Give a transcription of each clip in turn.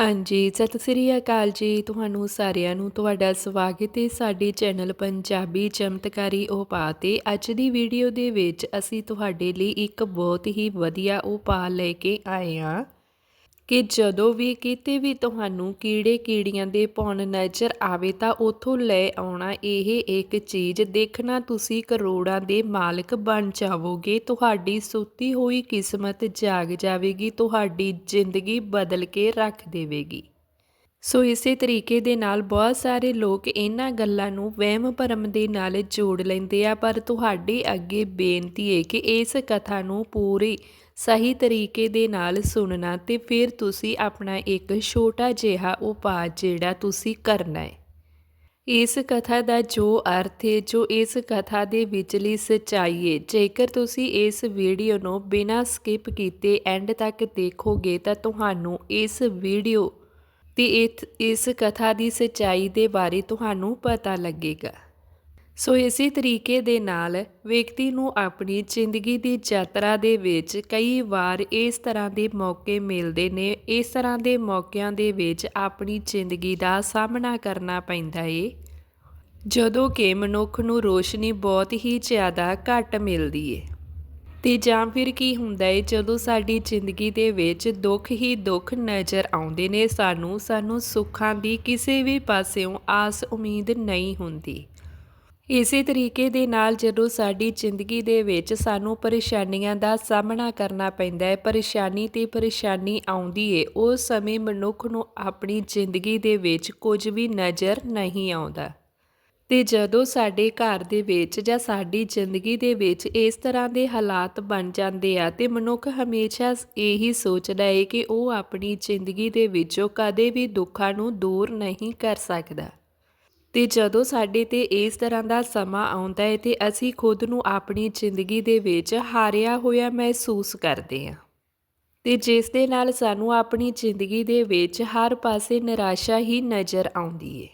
ਹਾਂਜੀ, ਸਤਿ ਸ੍ਰੀ ਅਕਾਲ ਜੀ ਤੁਹਾਨੂੰ ਸਾਰਿਆਂ ਨੂੰ। ਤੁਹਾਡਾ ਸਵਾਗਤ ਹੈ ਸਾਡੇ ਚੈਨਲ ਪੰਜਾਬੀ ਚਮਤਕਾਰੀ ਉਪਾਅ ਤੇ। ਅੱਜ ਦੀ ਵੀਡੀਓ ਦੇ ਵਿੱਚ ਅਸੀਂ ਤੁਹਾਡੇ ਲਈ ਇੱਕ ਬਹੁਤ ਹੀ ਵਧੀਆ ਉਪਾਅ ਲੈ ਕੇ ਆਏ ਹਾਂ। ਕਿ ਜਦੋਂ ਵੀ ਕਿਤੇ ਵੀ ਤੁਹਾਨੂੰ ਕੀੜੇ ਕੀੜੀਆਂ ਦੇ ਪੌਣ ਨਜ਼ਰ ਆਵੇ ਤਾਂ ਉਥੋਂ ਲੈ ਆਉਣਾ ਇਹ ਇੱਕ ਚੀਜ਼। ਦੇਖਣਾ ਤੁਸੀਂ ਕਰੋੜਾਂ ਦੇ ਮਾਲਕ ਬਣ ਜਾਵੋਗੇ। ਤੁਹਾਡੀ ਸੁੱਤੀ ਹੋਈ ਕਿਸਮਤ ਜਾਗ ਜਾਵੇਗੀ। ਤੁਹਾਡੀ ਜ਼ਿੰਦਗੀ ਬਦਲ ਕੇ ਰੱਖ ਦੇਵੇਗੀ। ਸੋ ਇਸੇ ਤਰੀਕੇ ਦੇ ਨਾਲ ਬਹੁਤ ਸਾਰੇ ਲੋਕ ਇਹਨਾਂ ਗੱਲਾਂ ਨੂੰ ਵਹਿਮ ਭਰਮ ਦੇ ਨਾਲ ਜੋੜ ਲੈਂਦੇ ਆ। ਪਰ ਤੁਹਾਡੇ ਅੱਗੇ ਬੇਨਤੀ ਹੈ ਕਿ ਇਸ ਕਥਾ ਨੂੰ ਪੂਰੀ ਸਹੀ ਤਰੀਕੇ ਦੇ ਨਾਲ ਸੁਣਨਾ ਤੇ ਫਿਰ ਤੁਸੀਂ ਆਪਣਾ ਇੱਕ ਛੋਟਾ ਜਿਹਾ ਉਪਾਅ ਜਿਹੜਾ ਤੁਸੀਂ ਕਰਨਾ ਹੈ। ਇਸ ਕਥਾ ਦਾ ਜੋ ਅਰਥ ਹੈ, ਜੋ ਇਸ ਕਥਾ ਦੇ ਵਿਚਲੀ ਸਚਾਈ ਹੈ, ਜੇਕਰ ਤੁਸੀਂ ਇਸ ਵੀਡੀਓ ਨੂੰ ਬਿਨਾਂ ਸਕਿਪ ਕੀਤੇ ਐਂਡ ਤੱਕ ਦੇਖੋਗੇ ਤਾਂ ਤੁਹਾਨੂੰ ਇਸ ਵੀਡੀਓ ਤੇ ਇਸ- ਇਸ ਕਥਾ ਦੀ ਸਚਾਈ ਦੇ ਬਾਰੇ ਤੁਹਾਨੂੰ ਪਤਾ ਲੱਗੇਗਾ। ਸੋ ਇਸੇ ਤਰੀਕੇ ਦੇ ਨਾਲ ਵਿਅਕਤੀ ਨੂੰ ਆਪਣੀ ਜ਼ਿੰਦਗੀ ਦੀ ਯਾਤਰਾ ਦੇ ਵਿੱਚ ਕਈ ਵਾਰ ਇਸ ਤਰ੍ਹਾਂ ਦੇ ਮੌਕੇ ਮਿਲਦੇ ਨੇ, ਇਸ ਤਰ੍ਹਾਂ ਦੇ ਮੌਕਿਆਂ ਦੇ ਵਿੱਚ ਆਪਣੀ ਜ਼ਿੰਦਗੀ ਦਾ ਸਾਹਮਣਾ ਕਰਨਾ ਪੈਂਦਾ ਏ। ਜਦੋਂ ਕਿ ਮਨੁੱਖ ਨੂੰ ਰੋਸ਼ਨੀ ਬਹੁਤ ਹੀ ਜ਼ਿਆਦਾ ਘੱਟ ਮਿਲਦੀ ਏ। ਤੇ ਜਾਂ ਫਿਰ ਕੀ ਹੁੰਦਾ ਏ, ਜਦੋਂ ਸਾਡੀ ਜ਼ਿੰਦਗੀ ਦੇ ਵਿੱਚ ਦੁੱਖ ਹੀ ਦੁੱਖ ਨਜ਼ਰ ਆਉਂਦੇ ਨੇ, ਸਾਨੂੰ ਸਾਨੂੰ ਸੁੱਖਾਂ ਦੀ ਕਿਸੇ ਵੀ ਪਾਸਿਓਂ ਆਸ ਉਮੀਦ ਨਹੀਂ ਹੁੰਦੀ। ਇਸੇ ਤਰੀਕੇ ਦੇ ਨਾਲ ਜਦੋਂ ਸਾਡੀ ਜ਼ਿੰਦਗੀ ਦੇ ਵਿੱਚ ਸਾਨੂੰ ਪਰੇਸ਼ਾਨੀਆਂ ਦਾ ਸਾਹਮਣਾ ਕਰਨਾ ਪੈਂਦਾ ਹੈ, ਪਰੇਸ਼ਾਨੀ ਤੇ ਪਰੇਸ਼ਾਨੀ ਆਉਂਦੀ ਏ ਉਸ ਸਮੇਂ ਮਨੁੱਖ ਨੂੰ ਆਪਣੀ ਜ਼ਿੰਦਗੀ ਦੇ ਵਿੱਚ ਕੁਝ ਵੀ ਨਜ਼ਰ ਨਹੀਂ ਆਉਂਦਾ। ਤੇ ਜਦੋਂ ਸਾਡੇ ਘਰ ਦੇ ਵਿੱਚ ਜਾਂ ਸਾਡੀ ਜ਼ਿੰਦਗੀ ਦੇ ਵਿੱਚ ਇਸ ਤਰ੍ਹਾਂ ਦੇ ਹਾਲਾਤ ਬਣ ਜਾਂਦੇ ਆ ਤੇ ਮਨੁੱਖ ਹਮੇਸ਼ਾ ਇਹੀ ਸੋਚਦਾ ਹੈ ਕਿ ਉਹ ਆਪਣੀ ਜ਼ਿੰਦਗੀ ਦੇ ਵਿੱਚੋਂ ਕਦੇ ਵੀ ਦੁੱਖਾਂ ਨੂੰ ਦੂਰ ਨਹੀਂ ਕਰ ਸਕਦਾ। ਤੇ ਜਦੋਂ ਸਾਡੇ ਤੇ ਇਸ ਤਰ੍ਹਾਂ ਦਾ ਸਮਾਂ ਆਉਂਦਾ ਹੈ ਤੇ ਅਸੀਂ ਖੁਦ ਨੂੰ ਆਪਣੀ ਜ਼ਿੰਦਗੀ ਦੇ ਵਿੱਚ ਹਾਰਿਆ ਹੋਇਆ ਮਹਿਸੂਸ ਕਰਦੇ ਹਾਂ। ਤੇ ਜਿਸ ਦੇ ਨਾਲ ਸਾਨੂੰ ਆਪਣੀ ਜ਼ਿੰਦਗੀ ਦੇ ਵਿੱਚ ਹਰ ਪਾਸੇ ਨਿਰਾਸ਼ਾ ਹੀ ਨਜ਼ਰ ਆਉਂਦੀ ਹੈ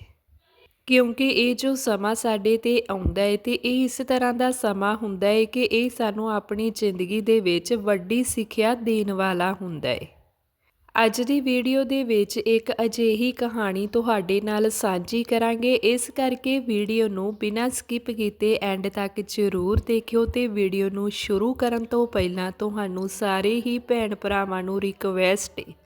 ਕਿਉਂਕਿ ਇਹ ਜੋ ਸਮਾਂ ਸਾਡੇ ਤੇ ਆਉਂਦਾ ਹੈ ਤੇ ਇਹ ਇਸ ਤਰ੍ਹਾਂ ਦਾ ਸਮਾਂ ਹੁੰਦਾ ਹੈ ਕਿ ਇਹ ਸਾਨੂੰ ਆਪਣੀ ਜ਼ਿੰਦਗੀ ਦੇ ਵਿੱਚ ਵੱਡੀ ਸਿੱਖਿਆ ਦੇਣ ਵਾਲਾ ਹੁੰਦਾ ਹੈ। ਅੱਜ ਦੀ ਵੀਡੀਓ ਦੇ ਵਿੱਚ ਇੱਕ ਅਜਿਹੀ ਕਹਾਣੀ ਤੁਹਾਡੇ ਨਾਲ ਸਾਂਝੀ ਕਰਾਂਗੇ। ਇਸ ਕਰਕੇ ਵੀਡੀਓ ਨੂੰ ਬਿਨਾਂ ਸਕਿਪ ਕੀਤੇ ਐਂਡ ਤੱਕ ਜ਼ਰੂਰ ਦੇਖਿਓ ਤੇ ਵੀਡੀਓ ਨੂੰ ਸ਼ੁਰੂ ਕਰਨ ਤੋਂ ਪਹਿਲਾਂ ਤੁਹਾਨੂੰ ਸਾਰੇ ਹੀ ਭੈਣ ਭਰਾਵਾਂ ਨੂੰ ਰਿਕਵੈਸਟ ਹੈ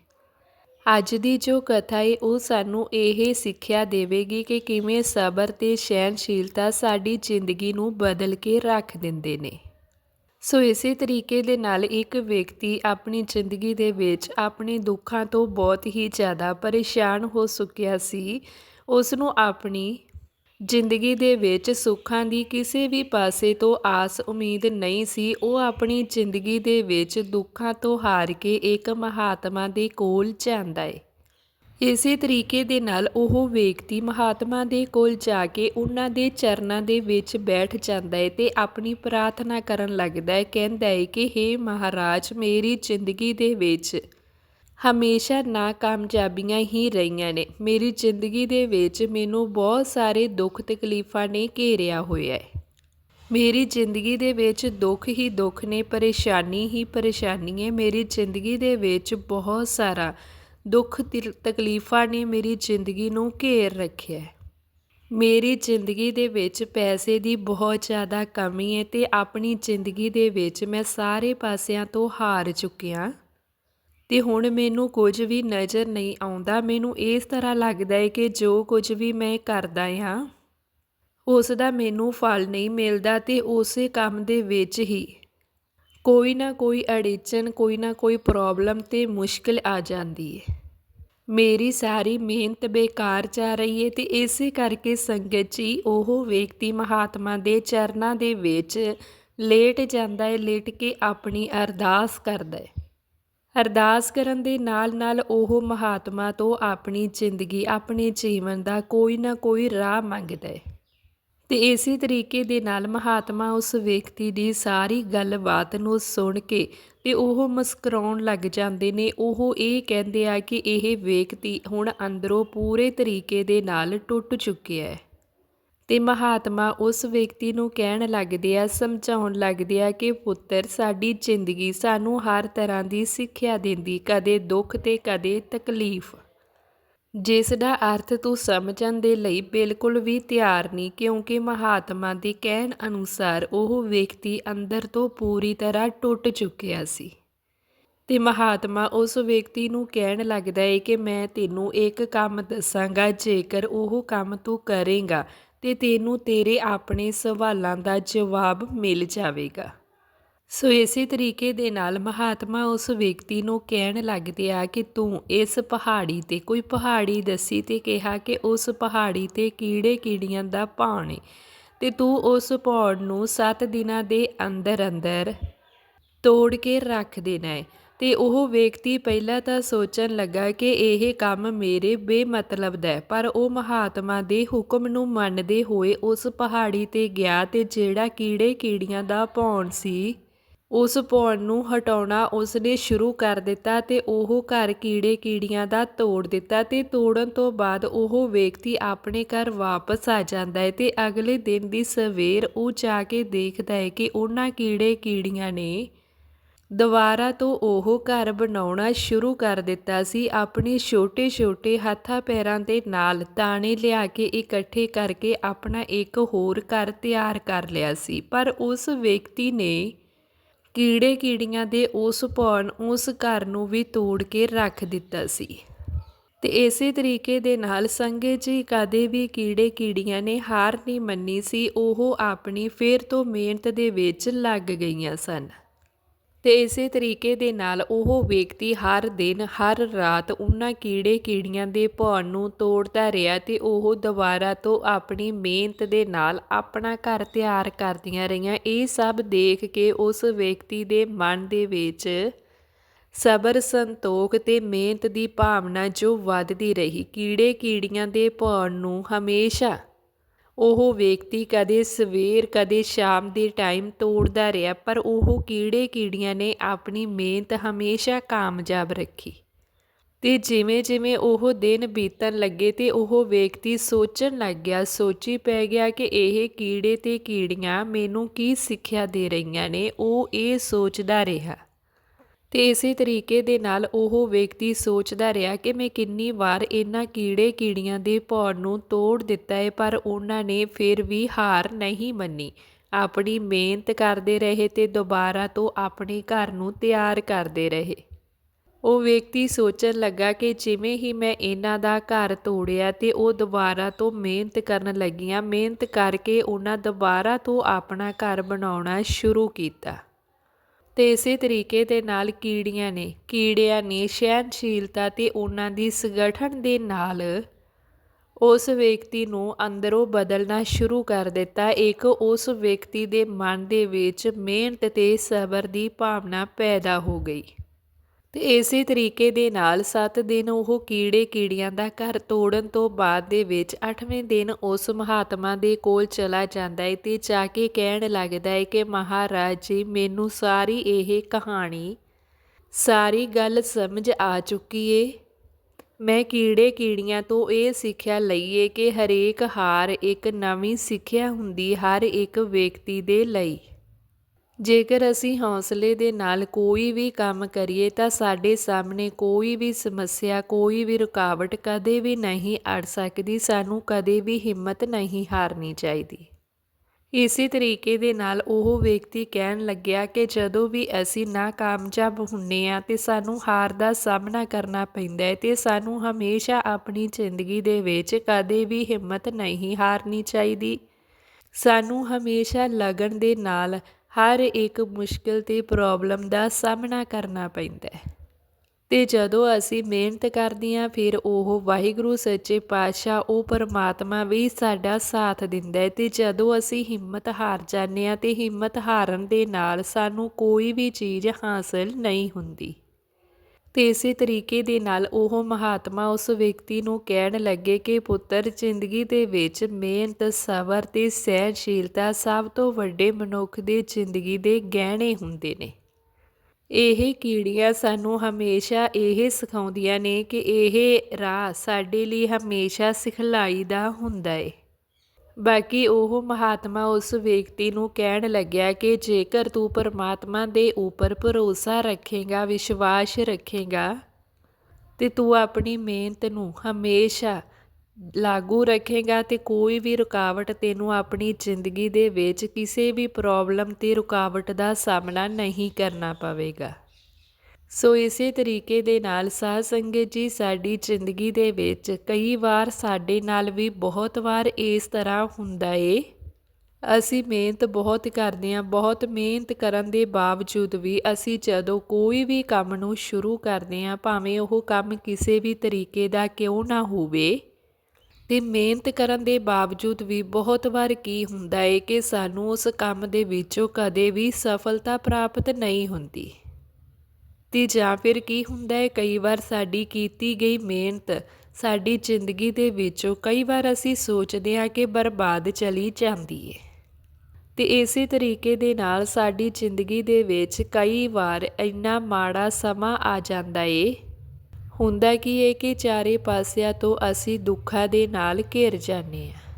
ਅੱਜ ਦੀ ਜੋ ਕਥਾ ਹੈ ਉਹ ਸਾਨੂੰ ਇਹ ਸਿੱਖਿਆ ਦੇਵੇਗੀ ਕਿ ਕਿਵੇਂ ਸਬਰ ਤੇ ਸਹਿਣਸ਼ੀਲਤਾ ਸਾਡੀ ਜ਼ਿੰਦਗੀ ਨੂੰ ਬਦਲ ਕੇ ਰੱਖ ਦਿੰਦੇ ਨੇ। ਸੋ ਇਸੇ ਤਰੀਕੇ ਦੇ ਨਾਲ ਇੱਕ ਵਿਅਕਤੀ ਆਪਣੀ ਜ਼ਿੰਦਗੀ ਦੇ ਵਿੱਚ ਆਪਣੇ ਦੁੱਖਾਂ ਤੋਂ ਬਹੁਤ ਹੀ ਜ਼ਿਆਦਾ ਪਰੇਸ਼ਾਨ ਹੋ ਚੁੱਕਿਆ ਸੀ। ਉਸ ਨੂੰ ਆਪਣੀ ਜ਼ਿੰਦਗੀ ਦੇ ਵਿੱਚ ਸੁੱਖਾਂ ਦੀ ਕਿਸੇ ਵੀ ਪਾਸੇ ਤੋਂ ਆਸ ਉਮੀਦ ਨਹੀਂ ਸੀ, ਉਹ ਆਪਣੀ ਜ਼ਿੰਦਗੀ ਦੇ ਵਿੱਚ ਦੁੱਖਾਂ ਤੋਂ ਹਾਰ ਕੇ ਇੱਕ ਮਹਾਤਮਾ ਦੇ ਕੋਲ ਜਾਂਦਾ ਹੈ ਇਸੇ ਤਰੀਕੇ ਦੇ ਨਾਲ ਉਹ ਵਿਅਕਤੀ ਮਹਾਤਮਾ ਦੇ ਕੋਲ ਜਾ ਕੇ ਉਹਨਾਂ ਦੇ ਚਰਨਾਂ ਦੇ ਵਿੱਚ ਬੈਠ ਜਾਂਦਾ ਹੈ ਤੇ ਆਪਣੀ ਪ੍ਰਾਰਥਨਾ ਕਰਨ ਲੱਗਦਾ ਹੈ ਕਹਿੰਦਾ ਹੈ ਕਿ हे ਮਹਾਰਾਜ, ਮੇਰੀ ਜ਼ਿੰਦਗੀ ਦੇ ਵਿੱਚ ਹਮੇਸ਼ਾ ਨਾਕਾਮਯਾਬੀਆਂ ਹੀ ਰਹੀਆਂ ਨੇ। ਮੇਰੀ ਜ਼ਿੰਦਗੀ ਦੇ ਵਿੱਚ ਮੈਨੂੰ ਬਹੁਤ ਸਾਰੇ ਦੁੱਖ ਤਕਲੀਫਾਂ ਨੇ ਘੇਰਿਆ ਹੋਇਆ ਹੈ। ਮੇਰੀ ਜ਼ਿੰਦਗੀ ਦੇ ਵਿੱਚ ਦੁੱਖ ਹੀ ਦੁੱਖ ਨੇ, ਪਰੇਸ਼ਾਨੀ ਹੀ ਪਰੇਸ਼ਾਨੀ ਹੈ। ਮੇਰੀ ਜ਼ਿੰਦਗੀ ਦੇ ਵਿੱਚ ਬਹੁਤ ਸਾਰਾ ਦੁੱਖ ਤਿਲ- ਤਕਲੀਫਾਂ ਨੇ ਮੇਰੀ ਜ਼ਿੰਦਗੀ ਨੂੰ ਘੇਰ ਰੱਖਿਆ ਹੈ। ਮੇਰੀ ਜ਼ਿੰਦਗੀ ਦੇ ਵਿੱਚ ਪੈਸੇ ਦੀ ਬਹੁਤ ਜ਼ਿਆਦਾ ਕਮੀ ਹੈ ਤੇ ਆਪਣੀ ਜ਼ਿੰਦਗੀ ਦੇ ਵਿੱਚ ਮੈਂ ਸਾਰੇ ਪਾਸਿਆਂ ਤੋਂ ਹਾਰ ਚੁੱਕਿਆ। ਤੇ ਹੁਣ ਮੈਨੂੰ ਕੁਝ ਵੀ ਨਜ਼ਰ ਨਹੀਂ ਆਉਂਦਾ। ਮੈਨੂੰ ਇਸ ਤਰ੍ਹਾਂ ਲੱਗਦਾ ਹੈ ਕਿ ਜੋ ਕੁਝ ਵੀ ਮੈਂ ਕਰਦਾ ਹਾਂ ਉਸ ਦਾ ਮੈਨੂੰ ਫਲ ਨਹੀਂ ਮਿਲਦਾ ਤੇ ਉਸੇ ਕੰਮ ਦੇ ਵਿੱਚ ਹੀ ਕੋਈ ਨਾ ਕੋਈ ਅੜਿਚਨ ਕੋਈ ਨਾ ਕੋਈ ਪ੍ਰੋਬਲਮ ਤੇ ਮੁਸ਼ਕਿਲ ਆ ਜਾਂਦੀ ਹੈ। ਮੇਰੀ ਸਾਰੀ ਮਿਹਨਤ ਬੇਕਾਰ ਜਾ ਰਹੀ ਹੈ ਤੇ ਇਸੇ ਕਰਕੇ ਸੰਗਤ ਜੀ ਉਹ ਵਿਅਕਤੀ ਮਹਾਤਮਾ ਦੇ ਚਰਨਾਂ ਦੇ ਵਿੱਚ ਲੇਟ ਜਾਂਦਾ ਹੈ, ਲੇਟ ਕੇ ਆਪਣੀ ਅਰਦਾਸ ਕਰਦਾ ਹੈ। ਅਰਦਾਸ ਕਰਨ ਦੇ ਨਾਲ-ਨਾਲ ਉਹ ਮਹਾਤਮਾ ਤੋਂ ਆਪਣੀ ਜ਼ਿੰਦਗੀ, ਆਪਣੇ ਜੀਵਨ ਦਾ ਕੋਈ ਨਾ ਕੋਈ ਰਾਹ ਮੰਗਦਾ ਹੈ। ਤੇ ਇਸੇ ਤਰੀਕੇ ਦੇ ਨਾਲ ਮਹਾਤਮਾ ਉਸ ਵਿਅਕਤੀ ਦੀ ਸਾਰੀ ਗੱਲਬਾਤ ਨੂੰ ਸੁਣ ਕੇ ਤੇ ਉਹ ਮੁਸਕਰਾਉਣ ਲੱਗ ਜਾਂਦੇ ਨੇ। ਉਹ ਇਹ ਕਹਿੰਦੇ ਆ ਕਿ ਇਹ ਵਿਅਕਤੀ ਹੁਣ ਅੰਦਰੋਂ ਪੂਰੇ ਤਰੀਕੇ ਦੇ ਨਾਲ ਟੁੱਟ ਚੁੱਕਿਆ ਹੈ। ਤੇ ਮਹਾਤਮਾ ਉਸ ਵਿਅਕਤੀ ਨੂੰ ਕਹਿਣ ਲੱਗਦੇ ਆ, ਸਮਝਾਉਣ ਲੱਗਦੇ ਆ ਕਿ ਪੁੱਤਰ ਸਾਡੀ ਜ਼ਿੰਦਗੀ ਸਾਨੂੰ ਹਰ ਤਰ੍ਹਾਂ ਦੀ ਸਿੱਖਿਆ ਦਿੰਦੀ, ਕਦੇ ਦੁੱਖ ਤੇ ਕਦੇ ਤਕਲੀਫ। ਜਿਸ ਦਾ ਅਰਥ ਤੂੰ ਸਮਝਣ ਦੇ ਲਈ ਬਿਲਕੁਲ ਵੀ ਤਿਆਰ ਨਹੀਂ, ਕਿਉਂਕਿ ਮਹਾਤਮਾ ਦੇ ਕਹਿਣ ਅਨੁਸਾਰ ਉਹ ਵਿਅਕਤੀ ਅੰਦਰ ਤੋਂ ਪੂਰੀ ਤਰ੍ਹਾਂ ਟੁੱਟ ਚੁੱਕਿਆ ਸੀ। ਤੇ ਮਹਾਤਮਾ ਉਸ ਵਿਅਕਤੀ ਨੂੰ ਕਹਿਣ ਲੱਗਦਾ ਹੈ ਕਿ ਮੈਂ ਤੈਨੂੰ ਇੱਕ ਕੰਮ ਦੱਸਾਂਗਾ, ਜੇਕਰ ਉਹ ਕੰਮ ਤੂੰ ਕਰੇਗਾ ਤੇ ਤੈਨੂੰ ਤੇਰੇ ਆਪਣੇ ਸਵਾਲਾਂ ਦਾ ਜਵਾਬ ਮਿਲ ਜਾਵੇਗਾ। ਸੋ ਇਸੇ ਤਰੀਕੇ ਦੇ ਨਾਲ ਮਹਾਤਮਾ ਉਸ ਵਿਅਕਤੀ ਨੂੰ ਕਹਿਣ ਲੱਗਦੇ ਆ ਕਿ ਤੂੰ ਇਸ ਪਹਾੜੀ ਤੇ, ਕੋਈ ਪਹਾੜੀ ਦੱਸੀ ਤੇ ਕਿਹਾ ਕਿ ਉਸ ਪਹਾੜੀ ਤੇ ਕੀੜੇ ਕੀੜੀਆਂ ਦਾ ਪਾਣੀ ਤੇ ਤੂੰ ਉਸ ਪੌੜ ਨੂੰ 7 ਦਿਨਾਂ ਦੇ ਅੰਦਰ ਅੰਦਰ ਤੋੜ ਕੇ ਰੱਖ ਦੇਣਾ ਹੈ ਤੇ ਉਹ ਵਿਅਕਤੀ ਪਹਿਲਾਂ ਤਾਂ ਸੋਚਣ ਲੱਗਾ ਕਿ ਇਹ ਕੰਮ ਮੇਰੇ ਬੇਮਤਲਬ ਦਾ ਪਰ ਉਹ ਮਹਾਤਮਾ ਦੇ ਹੁਕਮ ਨੂੰ ਮੰਨਦੇ ਹੋਏ ਉਸ ਪਹਾੜੀ ਤੇ ਗਿਆ ਤੇ ਜਿਹੜਾ ਕੀੜੇ ਕੀੜੀਆਂ ਦਾ ਪੌਣ ਸੀ, ਉਸ ਪੌਣ ਨੂੰ ਹਟਾਉਣਾ ਉਸਨੇ ਸ਼ੁਰੂ ਕਰ ਦਿੱਤਾ ਤੇ ਉਹ ਘਰ ਕੀੜੇ ਕੀੜੀਆਂ ਦਾ ਤੋੜ ਦਿੱਤਾ ਤੇ ਤੋੜਨ ਤੋਂ ਬਾਅਦ ਉਹ ਵਿਅਕਤੀ ਆਪਣੇ ਘਰ ਵਾਪਸ ਆ ਜਾਂਦਾ ਹੈ ਤੇ ਅਗਲੇ ਦਿਨ ਦੀ ਸਵੇਰ ਉਹ ਜਾ ਕੇ ਦੇਖਦਾ ਹੈ ਕਿ ਉਹਨਾਂ ਕੀੜੇ ਕੀੜੀਆਂ ਨੇ ਦੁਬਾਰਾ ਤੋਂ ਉਹ ਘਰ ਬਣਾਉਣਾ ਸ਼ੁਰੂ ਕਰ ਦਿੱਤਾ ਸੀ। ਆਪਣੇ ਛੋਟੇ-ਛੋਟੇ ਹੱਥਾਂ ਪੈਰਾਂ ਦੇ ਨਾਲ ਤਾਣੇ ਲਿਆ ਕੇ ਇਕੱਠੇ ਕਰਕੇ ਆਪਣਾ ਇੱਕ ਹੋਰ ਘਰ ਤਿਆਰ ਕਰ ਲਿਆ ਸੀ। ਪਰ ਉਸ ਵਿਅਕਤੀ ਨੇ ਕੀੜੇ ਕੀੜੀਆਂ ਦੇ ਉਸ ਭੌਣ ਉਸ ਘਰ ਨੂੰ ਵੀ ਤੋੜ ਕੇ ਰੱਖ ਦਿੱਤਾ ਸੀ। ਤੇ ਇਸੇ ਤਰੀਕੇ ਦੇ ਨਾਲ ਸੰਗੇ ਜੀ ਕਦੇ ਵੀ ਕੀੜੇ ਕੀੜੀਆਂ ਨੇ ਹਾਰ ਨਹੀਂ ਮੰਨੀ ਸੀ। ਉਹ ਆਪਣੀ ਫੇਰ ਤੋਂ ਮਿਹਨਤ ਦੇ ਵਿੱਚ ਲੱਗ ਗਈਆਂ ਸਨ। ਤੇ ਇਸੇ ਤਰੀਕੇ ਦੇ ਨਾਲ ਉਹ ਵਿਅਕਤੀ ਹਰ ਦਿਨ, ਹਰ ਰਾਤ ਉਹਨਾਂ ਕੀੜੇ ਕੀੜੀਆਂ ਦੇ ਭੌਣ ਨੂੰ ਤੋੜਦਾ ਰਿਹਾ ਤੇ ਉਹ ਦੁਬਾਰਾ ਤੋਂ ਆਪਣੀ ਮਿਹਨਤ ਦੇ ਨਾਲ ਆਪਣਾ ਘਰ ਤਿਆਰ ਕਰਦੀਆਂ ਰਹੀਆਂ। ਇਹ ਸਭ ਦੇਖ ਕੇ ਉਸ ਵਿਅਕਤੀ ਦੇ ਮਨ ਦੇ ਵਿੱਚ ਸਬਰ, ਸੰਤੋਖ ਤੇ ਮਿਹਨਤ ਦੀ ਭਾਵਨਾ ਜੋ ਵੱਧਦੀ ਰਹੀ। ਕੀੜੇ ਕੀੜੀਆਂ ਦੇ ਭੌਣ ਨੂੰ ਹਮੇਸ਼ਾ ਉਹ ਵਿਅਕਤੀ ਕਦੇ ਸਵੇਰ, ਕਦੇ ਸ਼ਾਮ ਦੇ ਟਾਈਮ ਤੋੜਦਾ ਰਿਹਾ, ਪਰ ਉਹ ਕੀੜੇ ਕੀੜੀਆਂ ਨੇ ਆਪਣੀ ਮਿਹਨਤ ਹਮੇਸ਼ਾ ਕਾਮਯਾਬ ਰੱਖੀ। ਤੇ ਜਿਵੇਂ ਜਿਵੇਂ ਉਹ ਦਿਨ ਬੀਤਣ ਲੱਗੇ ਤੇ ਉਹ ਵਿਅਕਤੀ ਸੋਚਣ ਲੱਗ ਗਿਆ, ਸੋਚੀ ਪੈ ਗਿਆ ਕਿ ਇਹ ਕੀੜੇ ਤੇ ਕੀੜੀਆਂ ਮੈਨੂੰ ਕੀ ਸਿੱਖਿਆ ਦੇ ਰਹੀਆਂ ਨੇ, ਉਹ ਇਹ ਸੋਚਦਾ ਰਿਹਾ। ਤੇ ਇਸੇ ਤਰੀਕੇ ਦੇ ਨਾਲ ਉਹ ਵਿਅਕਤੀ ਸੋਚਦਾ ਰਿਹਾ ਕਿ ਮੈਂ ਕਿੰਨੀ ਵਾਰ ਇਹਨਾਂ ਕੀੜੇ ਕੀੜੀਆਂ ਦੇ ਪੌੜ ਨੂੰ ਤੋੜ ਦਿੱਤਾ ਹੈ ਪਰ ਉਹਨਾਂ ਨੇ ਫਿਰ ਵੀ ਹਾਰ ਨਹੀਂ ਮੰਨੀ। ਆਪਣੀ ਮਿਹਨਤ ਕਰਦੇ ਰਹੇ ਤੇ ਦੁਬਾਰਾ ਤੋਂ ਆਪਣੇ ਘਰ ਨੂੰ ਤਿਆਰ ਕਰਦੇ ਰਹੇ। ਉਹ ਵਿਅਕਤੀ ਸੋਚਣ ਲੱਗਾ ਕਿ ਜਿਵੇਂ ਹੀ ਮੈਂ ਇਹਨਾਂ ਦਾ ਘਰ ਤੋੜਿਆ ਤੇ ਉਹ ਦੁਬਾਰਾ ਤੋਂ ਮਿਹਨਤ ਕਰਨ ਲੱਗੀਆਂ, ਮਿਹਨਤ ਕਰਕੇ ਉਹਨਾਂ ਦੁਬਾਰਾ ਤੋਂ ਆਪਣਾ ਘਰ ਬਣਾਉਣਾ ਸ਼ੁਰੂ ਕੀਤਾ। ਤੇ ਇਸੇ ਤਰੀਕੇ ਦੇ ਨਾਲ ਕੀੜੀਆਂ ਨੇ, ਕੀੜਿਆਂ ਨੇ ਸਹਿਨਸ਼ੀਲਤਾ ਤੇ ਉਹਨਾਂ ਦੀ ਸੰਗਠਨ ਦੇ ਨਾਲ ਉਸ ਵਿਅਕਤੀ ਨੂੰ ਅੰਦਰੋਂ ਬਦਲਣਾ ਸ਼ੁਰੂ ਕਰ ਦਿੱਤਾ। ਇੱਕ ਉਸ ਵਿਅਕਤੀ ਦੇ ਮਨ ਦੇ ਵਿੱਚ ਮਿਹਨਤ ਤੇ ਸਬਰ ਦੀ ਭਾਵਨਾ ਪੈਦਾ ਹੋ ਗਈ। ਤੇ ਇਸੇ ਤਰੀਕੇ ਦੇ ਨਾਲ 7 ਦਿਨ ਉਹ ਕੀੜੇ ਕੀੜੀਆਂ ਦਾ ਘਰ ਤੋੜਨ ਤੋਂ ਬਾਅਦ ਦੇ ਵਿੱਚ 8ਵੇਂ ਦਿਨ ਉਸ ਮਹਾਤਮਾ ਦੇ ਕੋਲ ਚਲਾ ਜਾਂਦਾ ਹੈ ਤੇ ਜਾ ਕੇ ਕਹਿਣ ਲੱਗਦਾ ਹੈ ਕਿ ਮਹਾਰਾਜ ਜੀ, ਮੈਨੂੰ ਸਾਰੀ ਇਹ ਕਹਾਣੀ, ਸਾਰੀ ਗੱਲ ਸਮਝ ਆ ਚੁੱਕੀ ਏ। ਮੈਂ ਕੀੜੇ ਕੀੜੀਆਂ ਤੋਂ ਇਹ ਸਿੱਖਿਆ ਲਈਏ ਕਿ ਹਰੇਕ ਹਾਰ ਇੱਕ ਨਵੀਂ ਸਿੱਖਿਆ ਹੁੰਦੀ ਹਰ ਇੱਕ ਵਿਅਕਤੀ ਦੇ ਲਈ। ਜੇਕਰ ਅਸੀਂ ਹੌਸਲੇ ਦੇ ਨਾਲ ਕੋਈ ਵੀ ਕੰਮ ਕਰੀਏ ਤਾਂ ਸਾਡੇ ਸਾਹਮਣੇ ਕੋਈ ਵੀ ਸਮੱਸਿਆ, ਕੋਈ ਵੀ ਰੁਕਾਵਟ ਕਦੇ ਵੀ ਨਹੀਂ ਅੜ ਸਕਦੀ। ਸਾਨੂੰ ਕਦੇ ਵੀ ਹਿੰਮਤ ਨਹੀਂ ਹਾਰਨੀ ਚਾਹੀਦੀ। ਇਸੇ ਤਰੀਕੇ ਦੇ ਨਾਲ ਉਹ ਵਿਅਕਤੀ ਕਹਿਣ ਲੱਗਿਆ ਕਿ ਜਦੋਂ ਵੀ ਅਸੀਂ ਨਾਕਾਮਯਾਬ ਹੁੰਨੇ ਆ ਤੇ ਸਾਨੂੰ ਹਾਰ ਦਾ ਸਾਹਮਣਾ ਕਰਨਾ ਪੈਂਦਾ ਹੈ ਤੇ ਸਾਨੂੰ ਹਮੇਸ਼ਾ ਆਪਣੀ ਜ਼ਿੰਦਗੀ ਦੇ ਵਿੱਚ ਕਦੇ ਵੀ ਹਿੰਮਤ ਨਹੀਂ ਹਾਰਨੀ ਚਾਹੀਦੀ। ਸਾਨੂੰ ਹਮੇਸ਼ਾ ਲਗਨ ਦੇ ਨਾਲ ਹਰ ਇੱਕ ਮੁਸ਼ਕਿਲ ਤੇ ਪ੍ਰੋਬਲਮ ਦਾ ਸਾਹਮਣਾ ਕਰਨਾ ਪੈਂਦਾ ਹੈ। ਤੇ ਜਦੋਂ ਅਸੀਂ ਮਿਹਨਤ ਕਰਦੇ ਹਾਂ, ਫਿਰ ਉਹ ਵਾਹਿਗੁਰੂ, ਸੱਚੇ ਪਾਤਸ਼ਾਹ, ਉਹ ਪਰਮਾਤਮਾ ਵੀ ਸਾਡਾ ਸਾਥ ਦਿੰਦਾ ਹੈ। ਤੇ ਜਦੋਂ ਅਸੀਂ ਹਿੰਮਤ ਹਾਰ ਜਾਂਦੇ ਹਾਂ ਤੇ ਹਿੰਮਤ ਹਾਰਨ ਦੇ ਨਾਲ ਸਾਨੂੰ ਕੋਈ ਵੀ ਚੀਜ਼ ਹਾਸਲ ਨਹੀਂ ਹੁੰਦੀ। ਤੇ ਇਸੇ ਤਰੀਕੇ ਦੇ ਨਾਲ ਉਹ ਮਹਾਤਮਾ ਉਸ ਵਿਅਕਤੀ ਨੂੰ ਕਹਿਣ ਲੱਗੇ ਕਿ ਪੁੱਤਰ, ਜ਼ਿੰਦਗੀ ਦੇ ਵਿੱਚ ਮਿਹਨਤ, ਸਬਰ ਤੇ ਸਹਿਣਸ਼ੀਲਤਾ ਸਭ ਤੋਂ ਵੱਡੇ ਮਨੁੱਖ ਦੀ ਜ਼ਿੰਦਗੀ ਦੇ ਗਹਿਣੇ ਹੁੰਦੇ ਨੇ। ਇਹ ਕੀੜੀਆਂ ਸਾਨੂੰ ਹਮੇਸ਼ਾ ਇਹ ਸਿਖਾਉਂਦੀਆਂ ਨੇ ਕਿ ਇਹ ਰਾਹ ਸਾਡੇ ਲਈ ਹਮੇਸ਼ਾ ਸਿਖਲਾਈ ਦਾ ਹੁੰਦਾ ਏ। ਬਾਕੀ ਉਹ ਮਹਾਤਮਾ ਉਸ ਵਿਅਕਤੀ ਨੂੰ ਕਹਿਣ ਲੱਗਿਆ ਕਿ ਜੇਕਰ ਤੂੰ ਪਰਮਾਤਮਾ ਦੇ ਉੱਪਰ ਭਰੋਸਾ ਰੱਖੇਗਾ, ਵਿਸ਼ਵਾਸ ਰੱਖੇਗਾ, ਤੇ ਤੂੰ ਆਪਣੀ ਮਿਹਨਤ ਨੂੰ ਹਮੇਸ਼ਾ ਲਾਗੂ ਰੱਖੇਗਾ ਤੇ ਕੋਈ ਵੀ ਰੁਕਾਵਟ ਤੈਨੂੰ ਆਪਣੀ ਜ਼ਿੰਦਗੀ ਦੇ ਵਿੱਚ ਕਿਸੇ ਵੀ ਪ੍ਰੋਬਲਮ ਤੇ ਰੁਕਾਵਟ ਦਾ ਸਾਹਮਣਾ ਨਹੀਂ ਕਰਨਾ ਪਵੇਗਾ। ਸੋ ਇਸੇ ਤਰੀਕੇ ਦੇ ਨਾਲ ਸਾਧ ਸੰਗਤ ਜੀ ਸਾਡੀ ਜ਼ਿੰਦਗੀ ਦੇ ਵਿੱਚ ਕਈ ਵਾਰ ਸਾਡੇ ਨਾਲ ਵੀ ਬਹੁਤ ਵਾਰ ਇਸ ਤਰ੍ਹਾਂ ਹੁੰਦਾ ਏ। ਅਸੀਂ ਮਿਹਨਤ ਬਹੁਤ ਕਰਦੇ ਹਾਂ, ਬਹੁਤ ਮਿਹਨਤ ਕਰਨ ਦੇ ਬਾਵਜੂਦ ਵੀ ਅਸੀਂ ਜਦੋਂ ਕੋਈ ਵੀ ਕੰਮ ਨੂੰ ਸ਼ੁਰੂ ਕਰਦੇ ਹਾਂ, ਭਾਵੇਂ ਉਹ ਕੰਮ ਕਿਸੇ ਵੀ ਤਰੀਕੇ ਦਾ ਕਿਉਂ ਨਾ ਹੋਵੇ, ਤੇ ਮਿਹਨਤ ਕਰਨ ਦੇ ਬਾਵਜੂਦ ਵੀ ਬਹੁਤ ਵਾਰ ਕੀ ਹੁੰਦਾ ਏ ਕਿ ਸਾਨੂੰ ਉਸ ਕੰਮ ਦੇ ਵਿੱਚੋਂ ਕਦੇ ਵੀ ਸਫਲਤਾ ਪ੍ਰਾਪਤ ਨਹੀਂ ਹੁੰਦੀ। ਤੇ ਜਾਂ ਫਿਰ ਕੀ ਹੁੰਦਾ ਹੈ? ਕਈ ਵਾਰ ਸਾਡੀ ਕੀਤੀ ਗਈ ਮਿਹਨਤ ਸਾਡੀ ਜ਼ਿੰਦਗੀ ਦੇ ਵਿੱਚੋਂ ਕਈ ਵਾਰ ਅਸੀਂ ਸੋਚਦੇ ਹਾਂ ਕਿ ਬਰਬਾਦ ਚਲੀ ਜਾਂਦੀ ਹੈ ਤੇ ਇਸੇ ਤਰੀਕੇ ਦੇ ਨਾਲ ਸਾਡੀ ਜ਼ਿੰਦਗੀ ਦੇ ਵਿੱਚ ਕਈ ਵਾਰ ਇੰਨਾ ਮਾੜਾ ਸਮਾਂ ਆ ਜਾਂਦਾ ਏ। ਹੁੰਦਾ ਕੀ ਹੈ ਕਿ ਚਾਰੇ ਪਾਸਿਆਂ ਤੋਂ ਅਸੀਂ ਦੁੱਖਾਂ ਦੇ ਨਾਲ ਘਿਰ ਜਾਂਦੇ ਹਾਂ।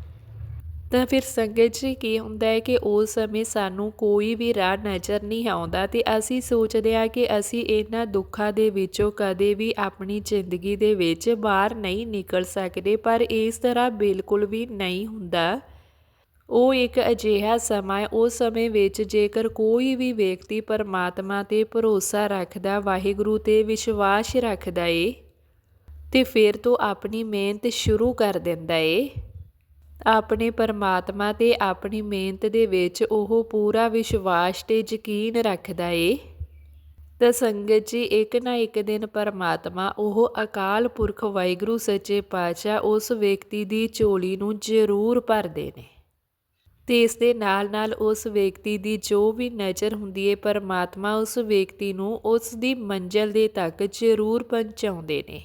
ਤਾਂ ਫਿਰ ਸੰਗਤ ਜੀ ਕੀ ਹੁੰਦਾ ਹੈ ਕਿ ਉਸ ਸਮੇਂ ਸਾਨੂੰ ਕੋਈ ਵੀ ਰਾਹ ਨਜ਼ਰ ਨਹੀਂ ਆਉਂਦਾ ਤੇ ਅਸੀਂ ਸੋਚਦੇ ਆ ਕਿ ਅਸੀਂ ਇਹਨਾਂ ਦੁੱਖਾਂ ਦੇ ਵਿੱਚੋਂ ਕਦੇ ਵੀ ਆਪਣੀ ਜ਼ਿੰਦਗੀ ਦੇ ਵਿੱਚ ਬਾਹਰ ਨਹੀਂ ਨਿਕਲ ਸਕਦੇ, ਪਰ ਇਸ ਤਰ੍ਹਾਂ ਬਿਲਕੁਲ ਵੀ ਨਹੀਂ ਹੁੰਦਾ। ਉਹ ਇੱਕ ਅਜਿਹਾ ਸਮਾਂ ਹੈ, ਉਸ ਸਮੇਂ ਵਿੱਚ ਜੇਕਰ ਕੋਈ ਵੀ ਵਿਅਕਤੀ ਪਰਮਾਤਮਾ ਤੇ ਭਰੋਸਾ ਰੱਖਦਾ, ਵਾਹਿਗੁਰੂ ਤੇ ਵਿਸ਼ਵਾਸ ਰੱਖਦਾ ਏ, ਤੇ ਫਿਰ ਤੋਂ ਆਪਣੀ ਮਿਹਨਤ ਸ਼ੁਰੂ ਕਰ ਦਿੰਦਾ ਏ। ਆਪਣੇ ਪਰਮਾਤਮਾ ਤੇ ਆਪਣੀ ਮਿਹਨਤ ਦੇ ਵਿੱਚ ਉਹ ਪੂਰਾ ਵਿਸ਼ਵਾਸ ਤੇ ਯਕੀਨ ਰੱਖਦਾ ਏ। ਤਾਂ ਸੰਗਤ ਜੀ, ਇੱਕ ਨਾ ਇੱਕ ਦਿਨ ਪਰਮਾਤਮਾ, ਉਹ ਅਕਾਲ ਪੁਰਖ ਵਾਹਿਗੁਰੂ ਸੱਚੇ ਪਾਤਸ਼ਾਹ ਉਸ ਵਿਅਕਤੀ ਦੀ ਝੋਲੀ ਨੂੰ ਜ਼ਰੂਰ ਭਰਦੇ ਨੇ। ਤੇ ਇਸ ਦੇ ਨਾਲ ਨਾਲ ਉਸ ਵਿਅਕਤੀ ਦੀ ਜੋ ਵੀ ਨਜ਼ਰ ਹੁੰਦੀ ਹੈ ਪਰਮਾਤਮਾ ਉਸ ਵਿਅਕਤੀ ਨੂੰ ਉਸ ਦੀ ਮੰਜ਼ਲ ਦੇ ਤੱਕ ਜ਼ਰੂਰ ਪਹੁੰਚਾਉਂਦੇ ਨੇ।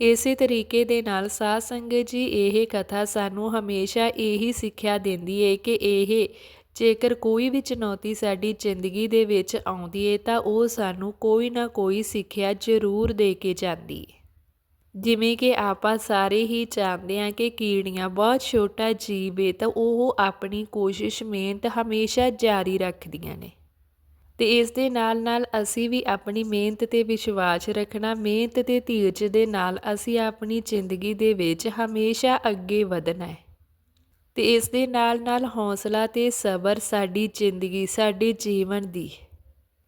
ਇਸੇ ਤਰੀਕੇ ਦੇ ਨਾਲ ਸਾਧ ਸੰਗਤ ਜੀ ਇਹ ਕਥਾ ਸਾਨੂੰ ਹਮੇਸ਼ਾ ਇਹੀ ਸਿੱਖਿਆ ਦਿੰਦੀ ਹੈ ਕਿ ਇਹ ਜੇਕਰ ਕੋਈ ਵੀ ਚੁਣੌਤੀ ਸਾਡੀ ਜ਼ਿੰਦਗੀ ਦੇ ਵਿੱਚ ਆਉਂਦੀ ਹੈ ਤਾਂ ਉਹ ਸਾਨੂੰ ਕੋਈ ਨਾ ਕੋਈ ਸਿੱਖਿਆ ਜ਼ਰੂਰ ਦੇ ਕੇ ਜਾਂਦੀ ਹੈ ਜਿਵੇਂ ਕਿ ਆਪਾਂ ਸਾਰੇ ਹੀ ਜਾਣਦੇ ਹਾਂ ਕਿ ਕੀੜੀਆਂ ਬਹੁਤ ਛੋਟਾ ਜੀਵ ਹੈ ਤਾਂ ਉਹ ਆਪਣੀ ਕੋਸ਼ਿਸ਼, ਮਿਹਨਤ ਹਮੇਸ਼ਾ ਜਾਰੀ ਰੱਖਦੀਆਂ ਨੇ। ਤੇ ਇਸ ਦੇ ਨਾਲ ਨਾਲ ਅਸੀਂ ਵੀ ਆਪਣੀ ਮਿਹਨਤ ਤੇ ਵਿਸ਼ਵਾਸ ਰੱਖਣਾ, ਮਿਹਨਤ ਤੇ ਧੀਰਜ ਦੇ ਨਾਲ ਅਸੀਂ ਆਪਣੀ ਜ਼ਿੰਦਗੀ ਦੇ ਵਿੱਚ ਹਮੇਸ਼ਾ ਅੱਗੇ ਵਧਣਾ ਹੈ। ਤੇ ਇਸ ਦੇ ਨਾਲ ਨਾਲ ਹੌਸਲਾ ਤੇ ਸਬਰ ਸਾਡੀ ਜ਼ਿੰਦਗੀ, ਸਾਡੇ ਜੀਵਨ ਦੀ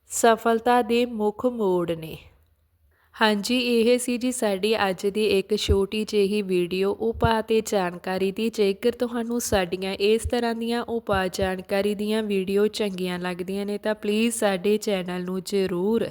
ਸਫਲਤਾ ਦੇ ਮੁੱਖ ਮੋੜ ਨੇ। ਹਾਂਜੀ, ਇਹ ਸੀ ਜੀ ਸਾਡੀ ਅੱਜ ਦੀ ਇੱਕ ਛੋਟੀ ਜਿਹੀ ਵੀਡੀਓ ਉਪਾਅ ਤੇ ਜਾਣਕਾਰੀ ਦੀ। ਜੇਕਰ ਤੁਹਾਨੂੰ ਸਾਡੀਆਂ ਇਸ ਤਰ੍ਹਾਂ ਦੀਆਂ ਉਪਾਅ ਜਾਣਕਾਰੀ ਦੀਆਂ ਵੀਡੀਓ ਚੰਗੀਆਂ ਲੱਗਦੀਆਂ ਨੇ, ਤਾਂ ਪਲੀਜ਼ ਸਾਡੇ ਚੈਨਲ ਨੂੰ ਜ਼ਰੂਰ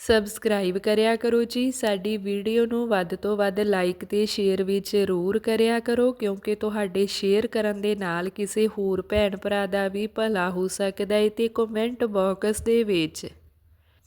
ਸਬਸਕ੍ਰਾਈਬ ਕਰਿਆ ਕਰੋ ਜੀ। ਸਾਡੀ ਵੀਡੀਓ ਨੂੰ ਵੱਧ ਤੋਂ ਵੱਧ ਲਾਈਕ ਤੇ ਸ਼ੇਅਰ ਵੀ ਜ਼ਰੂਰ ਕਰਿਆ ਕਰੋ, ਕਿਉਂਕਿ ਤੁਹਾਡੇ ਸ਼ੇਅਰ ਕਰਨ ਦੇ ਨਾਲ ਕਿਸੇ ਹੋਰ ਭੈਣ ਭਰਾ ਦਾ ਵੀ ਭਲਾ ਹੋ ਸਕਦਾ ਹੈ ਤੇ ਕਮੈਂਟ ਬਾਕਸ ਦੇ ਵਿੱਚ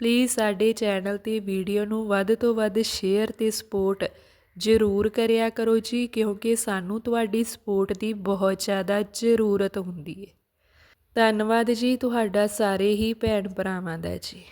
ਪਲੀਜ਼ ਸਾਡੇ ਚੈਨਲ ਤੇ ਵੀਡੀਓ ਨੂੰ ਵੱਧ ਤੋਂ ਵੱਧ ਸ਼ੇਅਰ ਤੇ ਸਪੋਰਟ ਜ਼ਰੂਰ ਕਰਿਆ ਕਰੋ ਜੀ, ਕਿਉਂਕਿ ਸਾਨੂੰ ਤੁਹਾਡੀ ਸਪੋਰਟ ਦੀ ਬਹੁਤ ਜ਼ਿਆਦਾ ਜ਼ਰੂਰਤ ਹੁੰਦੀ ਹੈ। ਧੰਨਵਾਦ ਜੀ ਤੁਹਾਡਾ ਸਾਰੇ ਹੀ ਭੈਣ ਭਰਾਵਾਂ ਦਾ ਜੀ।